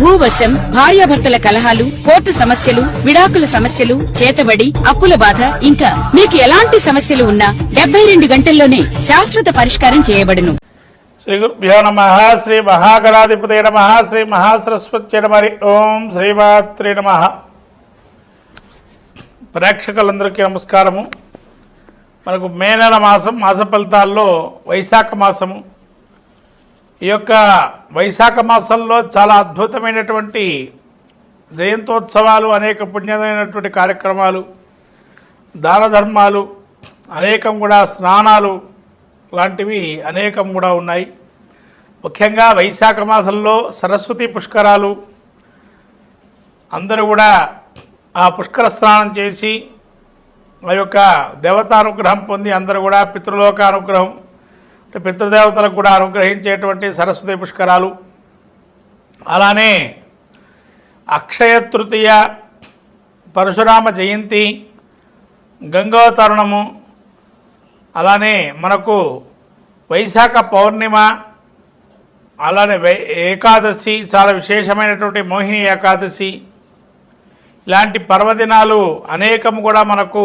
భూవశం భార్యాభర్తల కలహాలు కోర్టు సమస్యలు విడాకుల సమస్యలు చేతబడి అప్పుల బాధ ఇంకా మీకు ఎలాంటి సమస్యలు ఉన్నా డెబ్బై రెండు గంటల్లోనే శాశ్వత పరిష్కారం చేయబడును. శ్రీ గురుభ్యో నమ శ్రీ మహాగణాధిపతి నమ శ్రీ మహాసరస్వతి నమ ఓం శ్రీమాత్రి నమ. ప్రేక్షకులందరికీ నమస్కారము. మనకు మే నెల మాసం మాస ఫలితాల్లో వైశాఖ మాసము. ఈ యొక్క వైశాఖ మాసంలో చాలా అద్భుతమైనటువంటి జయంతోత్సవాలు అనేక పుణ్యమైనటువంటి కార్యక్రమాలు దాన ధర్మాలు అనేకం కూడా స్నానాలు లాంటివి అనేకం కూడా ఉన్నాయి. ముఖ్యంగా వైశాఖ మాసంలో సరస్వతి పుష్కరాలు అందరూ కూడా ఆ పుష్కర స్నానం చేసి ఆ యొక్క దేవతానుగ్రహం పొంది అందరూ కూడా పితృలోక అనుగ్రహం అంటే పితృదేవతలకు కూడా అనుగ్రహించేటువంటి సరస్వతి పుష్కరాలు. అలానే అక్షయ తృతీయ పరశురామ జయంతి గంగోతరుణము అలానే మనకు వైశాఖ పౌర్ణిమ అలానే వై ఏకాదశి చాలా విశేషమైనటువంటి మోహిని ఏకాదశి. ఇలాంటి పర్వదినాలు అనేకం కూడా మనకు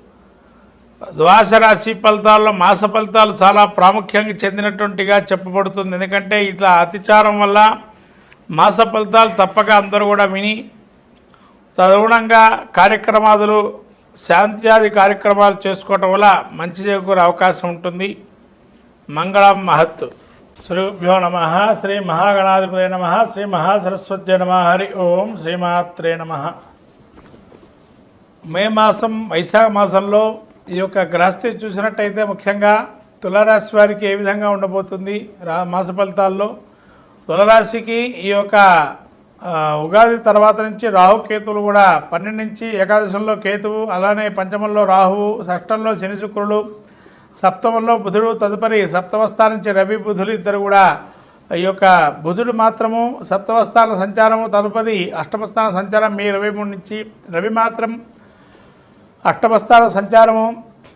ద్వాస రాశి ఫలితాల్లో మాస ఫలితాలు చాలా ప్రాముఖ్యంగా చెందినటువంటిగా చెప్పబడుతుంది. ఎందుకంటే ఇట్లా అతిచారం వల్ల మాస ఫలితాలు తప్పక అందరూ కూడా విని తదుగుణంగా కార్యక్రమాదులు శాంత్యాది కార్యక్రమాలు చేసుకోవటం వల్ల మంచి చేకూరే అవకాశం ఉంటుంది. మంగళం మహత్ శ్రీభ్యో నమ. శ్రీ మహాగణాధిపతి నమ. శ్రీ మహాసరస్వతి నమ. హరి ఓం శ్రీమాత్రే నమ. మే మాసం వైశాఖ మాసంలో ఈ యొక్క గ్రహస్థితి చూసినట్టయితే ముఖ్యంగా తులరాశి వారికి ఏ విధంగా ఉండబోతుంది? రా మాస ఫలితాల్లో తులరాశికి ఈ యొక్క ఉగాది తర్వాత నుంచి రాహు కేతువులు కూడా పన్నెండు నుంచి ఏకాదశంలో కేతువు అలానే పంచమంలో రాహువు షష్టంలో శని శుక్రులు సప్తమంలో బుధుడు తదుపరి సప్తమస్థానం నుంచి రవి బుధులు ఇద్దరు కూడా ఈ యొక్క బుధుడు మాత్రము సప్తమస్థాన సంచారము తదుపరి అష్టమస్థాన సంచారం మే ఇరవై మూడు నుంచి రవి మాత్రం అష్టమస్థాన సంచారము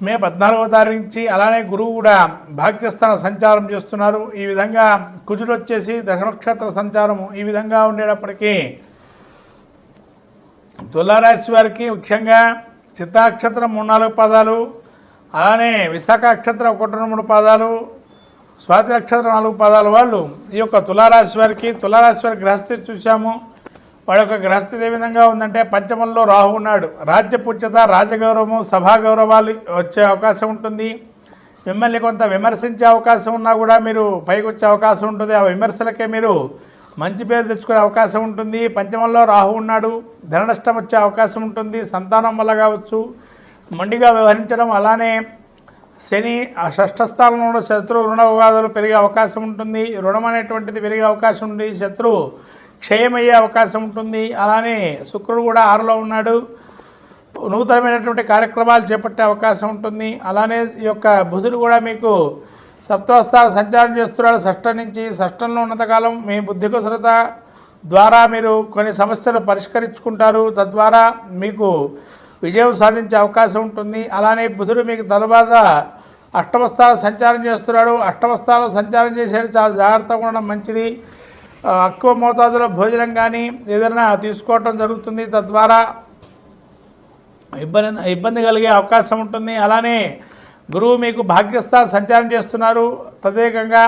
మే పద్నాలుగవ తారీఖు నుంచి అలానే గురువు కూడా భాగ్యస్థాన సంచారం చేస్తున్నారు. ఈ విధంగా కుజుడు వచ్చేసి దశమక్షేత్ర సంచారము ఈ విధంగా ఉండేటప్పటికీ తులారాశి వారికి ముఖ్యంగా చిత్తాక్షత్రం మూడు నాలుగు పదాలు అలానే విశాఖ నక్షత్రం ఒకటి రెండు మూడు పాదాలు స్వాతి నక్షత్రం నాలుగు పదాలు వాళ్ళు ఈ యొక్క తులారాశి వారికి తులారాశి వారి గ్రహస్థితి చూసాము వాడి యొక్క గ్రహస్థితి ఏ విధంగా ఉందంటే పంచమంలో రాహు ఉన్నాడు. రాజ్య పుచ్చత రాజగౌరవము సభా గౌరవాలు వచ్చే అవకాశం ఉంటుంది. మిమ్మల్ని కొంత విమర్శించే అవకాశం ఉన్నా కూడా మీరు పైకి వచ్చే అవకాశం ఉంటుంది. ఆ విమర్శలకే మీరు మంచి పేరు తెచ్చుకునే అవకాశం ఉంటుంది. పంచమంలో రాహు ఉన్నాడు. ధన నష్టం వచ్చే అవకాశం ఉంటుంది. సంతానం వల్ల కావచ్చు. మొండిగా వ్యవహరించడం అలానే శని ఆ స్థానంలో ఉన్న శత్రు రుణ వివాదాలు పెరిగే అవకాశం ఉంటుంది. రుణం అనేటువంటిది పెరిగే అవకాశం ఉంది శత్రువు క్షయమయ్యే అవకాశం ఉంటుంది. అలానే శుక్రుడు కూడా ఆరులో ఉన్నాడు. నూతనమైనటువంటి కార్యక్రమాలు చేపట్టే అవకాశం ఉంటుంది. అలానే ఈ యొక్క బుధుడు కూడా మీకు సప్తవస్థాలు సంచారం చేస్తున్నాడు. షష్టం నుంచి షష్టంలో ఉన్నంతకాలం మీ బుద్ధి కుశలత ద్వారా మీరు కొన్ని సమస్యలు పరిష్కరించుకుంటారు. తద్వారా మీకు విజయం సాధించే అవకాశం ఉంటుంది. అలానే బుధుడు మీకు తరువాత అష్టమస్థాలు సంచారం చేస్తున్నాడు. అష్టమస్థాలు సంచారం చేసేది చాలా జాగ్రత్తగా ఉండడం మంచిది. ఎక్కువ మోతాదులో భోజనం కానీ ఏదైనా తీసుకోవటం జరుగుతుంది. తద్వారా ఇబ్బంది ఇబ్బంది కలిగే అవకాశం ఉంటుంది. అలానే గురువు మీకు భాగ్యస్థానం సంచారం చేస్తున్నారు. తదేకంగా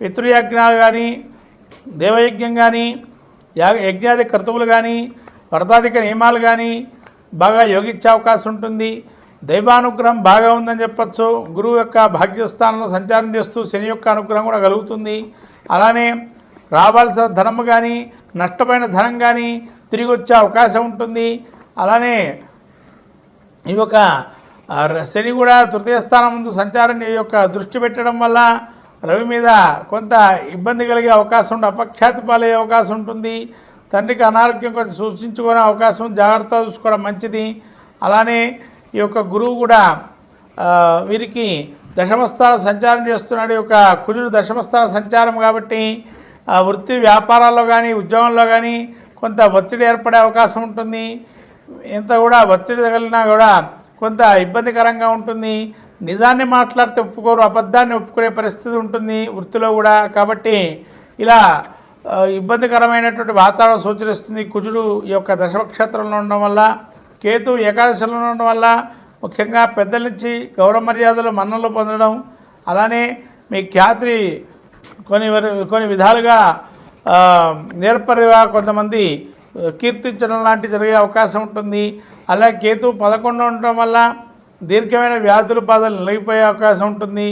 పితృయజ్ఞాలు కానీ దేవయజ్ఞం కానీ యాగ యజ్ఞాది కర్తువులు కానీ వ్రతాధిక నియమాలు కానీ బాగా యోగించే అవకాశం ఉంటుంది. దైవానుగ్రహం బాగా ఉందని చెప్పచ్చు. గురువు యొక్క భాగ్యస్థానంలో సంచారం చేస్తూ శని యొక్క అనుగ్రహం కూడా కలుగుతుంది. అలానే రావాల్సిన ధనం కానీ నష్టమైన ధనం కానీ తిరిగి వచ్చే అవకాశం ఉంటుంది. అలానే ఈ యొక్క ర- శని కూడా తృతీయ స్థానం ముందు సంచారం యొక్క దృష్టి పెట్టడం వల్ల రవి మీద కొంత ఇబ్బంది కలిగే అవకాశం ఉంటుంది అపఖ్యాతి పాలయ్యే అవకాశం ఉంటుంది. తండ్రికి అనారోగ్యం కొంచెం సూచించుకునే అవకాశం జాగ్రత్త చూసుకోవడం మంచిది. అలానే ఈ యొక్క గురువు కూడా వీరికి దశమస్థాన సంచారం చేస్తున్నాడు. ఈ యొక్క కుజుడు దశమస్థాన సంచారం కాబట్టి ఆ వృత్తి వ్యాపారాల్లో కానీ ఉద్యోగంలో కానీ కొంత ఒత్తిడి ఏర్పడే అవకాశం ఉంటుంది. ఎంత కూడా ఒత్తిడి తగిలినా కూడా కొంత ఇబ్బందికరంగా ఉంటుంది. నిజాన్ని మాట్లాడితే ఒప్పుకోరు అబద్ధాన్ని ఒప్పుకునే పరిస్థితి ఉంటుంది వృత్తిలో కూడా. కాబట్టి ఇలా ఇబ్బందికరమైనటువంటి వాతావరణం సూచనిస్తుంది కుజుడు ఈ యొక్క దశనక్షత్రంలో ఉండడం వల్ల కేతు ఏకాదశిలో ఉండడం వల్ల ముఖ్యంగా పెద్దల నుంచి గౌరవ మర్యాదలు మన్నలు పొందడం అలానే మీ ఖ్యాతి కొన్ని కొన్ని విధాలుగా నేర్పరిగా కొంతమంది కీర్తించడం లాంటి జరిగే అవకాశం ఉంటుంది. అలాగే కేతు పదకొండు ఉండటం వల్ల దీర్ఘమైన వ్యాధులు బాధలు నిలిగిపోయే అవకాశం ఉంటుంది.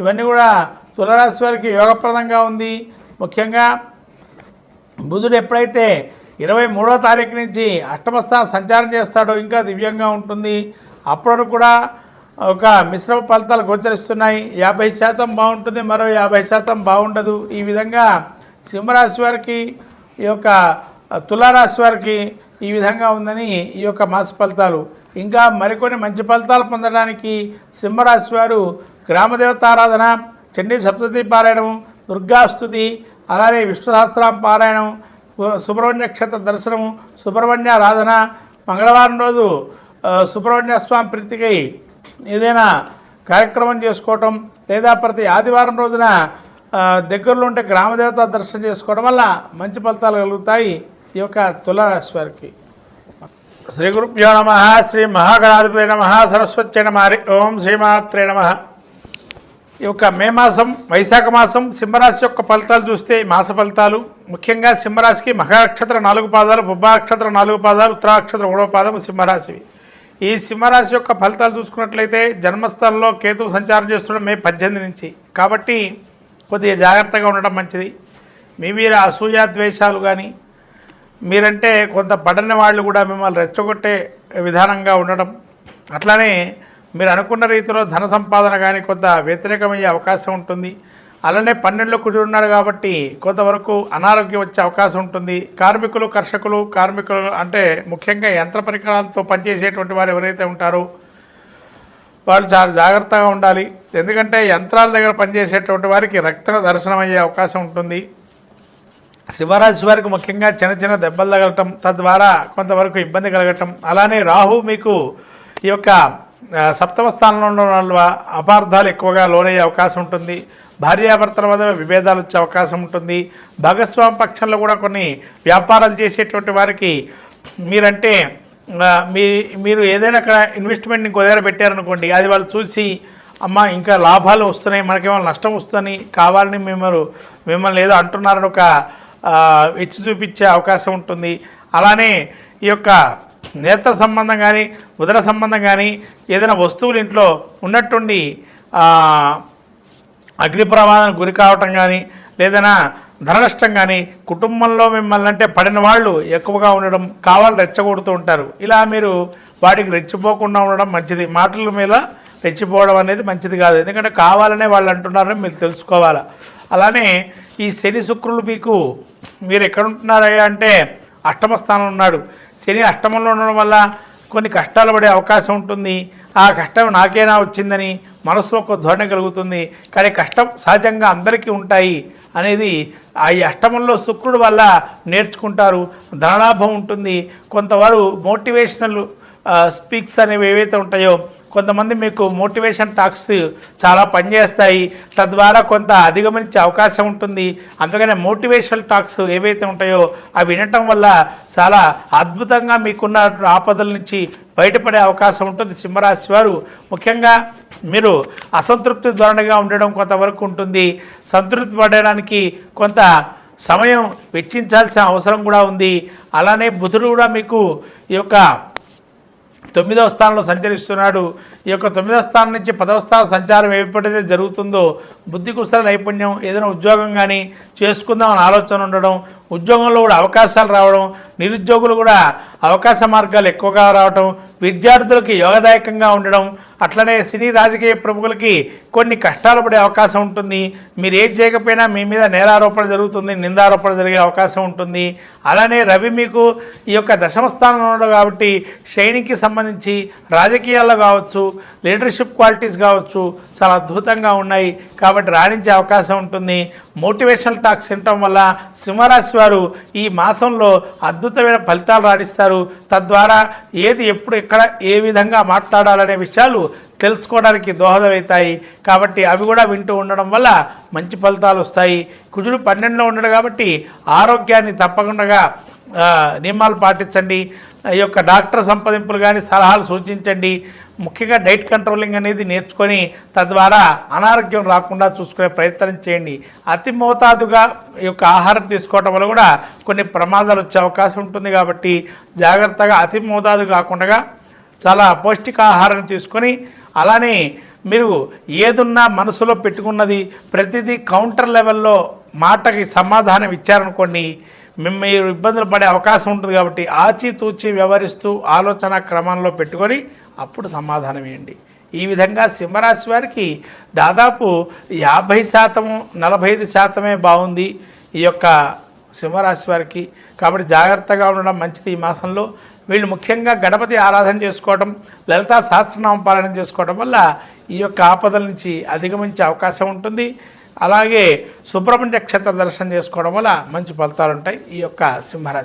ఇవన్నీ కూడా తులరాశి వారికి యోగప్రదంగా ఉంది. ముఖ్యంగా బుధుడు ఎప్పుడైతే ఇరవై మూడో తారీఖు నుంచి అష్టమస్థానం సంచారం చేస్తాడో ఇంకా దివ్యంగా ఉంటుంది. అప్పటి కూడా ఒక మిశ్రమ ఫలితాలు గోచరిస్తున్నాయి. యాభై శాతం బాగుంటుంది మరో యాభై శాతం బాగుండదు. ఈ విధంగా సింహరాశి వారికి ఈ యొక్క తులారాశి వారికి ఈ విధంగా ఉందని ఈ యొక్క మాస ఫలితాలు. ఇంకా మరికొన్ని మంచి ఫలితాలు పొందడానికి సింహరాశి వారు గ్రామదేవతారాధన చండీ సప్తతి పారాయణం దుర్గాస్తుతి అలానే విష్ణు సహస్రం పారాయణం సుబ్రహ్మణ్య క్షేత్ర దర్శనము సుబ్రహ్మణ్య ఆరాధన మంగళవారం రోజు సుబ్రహ్మణ్య స్వామి ప్రీతికై ఏదైనా కార్యక్రమం చేసుకోవటం లేదా ప్రతి ఆదివారం రోజున దగ్గరలో ఉంటే గ్రామదేవత దర్శనం చేసుకోవడం వల్ల మంచి ఫలితాలు కలుగుతాయి ఈ యొక్క తులరాశి వారికి. శ్రీ గురుభ్యో నమ శ్రీ మహాగణాధిపతి నమ సరస్వతి నమ హరి ఓం శ్రీమాత్రే నమ. ఈ యొక్క మే మాసం వైశాఖ మాసం సింహరాశి యొక్క ఫలితాలు చూస్తే మాస ఫలితాలు. ముఖ్యంగా సింహరాశికి మహానక్షత్ర నాలుగు పాదాలు బుబ్బానక్షత్ర నాలుగు పాదాలు ఉత్తరాక్షత్ర మూడవ పాదం సింహరాశివి. ఈ సింహరాశి యొక్క ఫలితాలు చూసుకున్నట్లయితే జన్మస్థలంలో కేతువు సంచారం చేస్తుండడం మే పద్దెనిమిది నుంచి. కాబట్టి కొద్దిగా జాగ్రత్తగా ఉండడం మంచిది. మీ మీరు అసూయ ద్వేషాలు కానీ మీరంటే కొంత పడని వాళ్ళు కూడా మిమ్మల్ని రెచ్చగొట్టే విధానంగా ఉండడం. అట్లానే మీరు అనుకున్న రీతిలో ధన సంపాదన కానీ కొంత వ్యతిరేకమయ్యే అవకాశం ఉంటుంది. అలానే పన్నెండులో కుజుడు ఉన్నాడు కాబట్టి కొంతవరకు అనారోగ్యం వచ్చే అవకాశం ఉంటుంది. కార్మికులు కర్షకులు కార్మికులు అంటే ముఖ్యంగా యంత్ర పరికరాలతో పనిచేసేటువంటి వారు ఎవరైతే ఉంటారో వాళ్ళు చాలా జాగ్రత్తగా ఉండాలి. ఎందుకంటే యంత్రాల దగ్గర పనిచేసేటువంటి వారికి రక్త దర్శనం అయ్యే అవకాశం ఉంటుంది. శివరాశి వారికి ముఖ్యంగా చిన్న చిన్న దెబ్బలు తగలటం తద్వారా కొంతవరకు ఇబ్బంది కలగటం. అలానే రాహు మీకు ఈ యొక్క సప్తమ స్థానంలో ఉండడం వల్ల అపార్థాలు ఎక్కువగా లోనయ్యే అవకాశం ఉంటుంది. భార్యాభర్తల మధ్య విభేదాలు వచ్చే అవకాశం ఉంటుంది. భాగస్వామి పక్షంలో కూడా కొన్ని వ్యాపారాలు చేసేటువంటి వారికి మీరంటే మీ మీరు ఏదైనా అక్కడ ఇన్వెస్ట్మెంట్ ఇంకో దగ్గర పెట్టారనుకోండి అది వాళ్ళు చూసి అమ్మ ఇంకా లాభాలు వస్తున్నాయి మనకేమో నష్టం వస్తుందని కావాలని మిమ్మల్ని మిమ్మల్ని ఏదో అంటున్నారని ఒక ఆ, చూపించే అవకాశం ఉంటుంది. అలానే ఈ యొక్క నేత్ర సంబంధం కానీ ఉదర సంబంధం కానీ ఏదైనా వస్తువులు ఇంట్లో ఉన్నట్టుండి అగ్ని ప్రమాదానికి గురి కావటం కానీ లేదైనా ధననష్టం కానీ కుటుంబంలో మిమ్మల్ని అంటే పడిన వాళ్ళు ఎక్కువగా ఉండడం కావాలి రెచ్చగొడుతూ ఉంటారు. ఇలా మీరు వాటికి రెచ్చిపోకుండా ఉండడం మంచిది. మాటల మీద రెచ్చిపోవడం అనేది మంచిది కాదు. ఎందుకంటే కావాలనే వాళ్ళు అంటున్నారని మీరు తెలుసుకోవాలి? అలానే ఈ శని శుక్రులు మీకు మీరు ఎక్కడ ఉంటున్నారయ్యా అంటే అష్టమ స్థానం ఉన్నాడు. శని అష్టమంలో ఉండడం వల్ల కొన్ని కష్టాలు పడే అవకాశం ఉంటుంది. ఆ కష్టం నాకేనా వచ్చిందని మనసులో ఒక ధోరణి కలుగుతుంది. కానీ కష్టం సహజంగా అందరికీ ఉంటాయి అనేది ఆ అష్టమంలో శుక్రుడు వల్ల నేర్చుకుంటారు. ధనలాభం ఉంటుంది. కొంతవారు మోటివేషనల్ స్పీక్స్ అనేవి ఏవైతే ఉంటాయో కొంతమంది మీకు మోటివేషన్ టాక్స్ చాలా పనిచేస్తాయి. తద్వారా కొంత అధిగమించే అవకాశం ఉంటుంది. అందుకనే మోటివేషనల్ టాక్స్ ఏవైతే ఉంటాయో అవి వినటం వల్ల చాలా అద్భుతంగా మీకున్న ఆపదల నుంచి బయటపడే అవకాశం ఉంటుంది. సింహరాశి వారు ముఖ్యంగా మీరు అసంతృప్తి ధోరణిగా ఉండడం కొంతవరకు ఉంటుంది. సంతృప్తి పడడానికి కొంత సమయం వెచ్చించాల్సిన అవసరం కూడా ఉంది. అలానే బుధుడు కూడా మీకు ఈ యొక్క తొమ్మిదవ స్థానంలో సంచరిస్తున్నాడు. ఈ యొక్క తొమ్మిదవ స్థానం నుంచి పదవ స్థానం సంచారం ఎప్పుడైతే జరుగుతుందో బుద్ధి కుశల నైపుణ్యం ఏదైనా ఉద్యోగం కానీ చేసుకుందాం అని ఆలోచన ఉండడం ఉద్యోగంలో కూడా అవకాశాలు రావడం నిరుద్యోగులు కూడా అవకాశ మార్గాలు ఎక్కువగా రావడం విద్యార్థులకి యోగదాయకంగా ఉండడం అట్లనే సినీ రాజకీయ ప్రముఖులకి కొన్ని కష్టాలు పడే అవకాశం ఉంటుంది. మీరు ఏం చేయకపోయినా మీ మీద నేరారోపణ జరుగుతుంది నిందారోపణ జరిగే అవకాశం ఉంటుంది. అలానే రవి మీకు ఈ యొక్క దశమ స్థానంలో ఉన్నాడు కాబట్టి శైనికి సంబంధించి రాజకీయాల్లో కావచ్చు లీడర్షిప్ క్వాలిటీస్ కావచ్చు చాలా అద్భుతంగా ఉన్నాయి కాబట్టి రాణించే అవకాశం ఉంటుంది. మోటివేషనల్ టాక్స్ వినటం వల్ల సింహరాశి వారు ఈ మాసంలో అద్భుతమైన ఫలితాలు రాణిస్తారు. తద్వారా ఏది ఎప్పుడు ఎక్కడ ఏ విధంగా మాట్లాడాలనే విషయాలు తెలుసుకోవడానికి దోహదమవుతాయి. కాబట్టి అవి కూడా వింటూ ఉండడం వల్ల మంచి ఫలితాలు వస్తాయి. కుజుడు పన్నెండులో ఉండడు కాబట్టి ఆరోగ్యాన్ని తప్పకుండా నియమాలు పాటించండి. ఈ యొక్క డాక్టర్ సంప్రదింపులు కానీ సలహాలు సూచించండి. ముఖ్యంగా డైట్ కంట్రోలింగ్ అనేది నేర్చుకొని తద్వారా అనారోగ్యం రాకుండా చూసుకునే ప్రయత్నం చేయండి. అతి మోతాదుగా ఈ యొక్క ఆహారం తీసుకోవటం వల్ల కూడా కొన్ని ప్రమాదాలు వచ్చే అవకాశం ఉంటుంది కాబట్టి జాగ్రత్తగా అతి మోతాదు కాకుండా చాలా పౌష్టికాహారం తీసుకొని అలానే మీరు ఏదున్నా మనసులో పెట్టుకున్నది ప్రతిదీ కౌంటర్ లెవెల్లో మాటకి సమాధానం ఇచ్చారనుకోండి మీరు ఇబ్బందులు పడే అవకాశం ఉంటుంది కాబట్టి ఆచితూచి వ్యవహరిస్తూ ఆలోచన క్రమంలో పెట్టుకొని అప్పుడు సమాధానం ఇవ్వండి ఈ విధంగా సింహరాశి వారికి దాదాపు యాభై శాతము నలభై ఐదు శాతమే బాగుంది ఈ యొక్క సింహరాశి వారికి. కాబట్టి జాగ్రత్తగా ఉండడం మంచిది ఈ మాసంలో. వీళ్ళు ముఖ్యంగా గణపతి ఆరాధన చేసుకోవడం లలితా సహస్రనామ పాలన చేసుకోవడం వల్ల ఈ యొక్క ఆపదల నుంచి అధిగమించే అవకాశం ఉంటుంది. అలాగే సుబ్రహ్మణ్య క్షేత్ర దర్శనం చేసుకోవడం వల్ల మంచి ఫలితాలు ఉంటాయి ఈ యొక్క సింహరాశి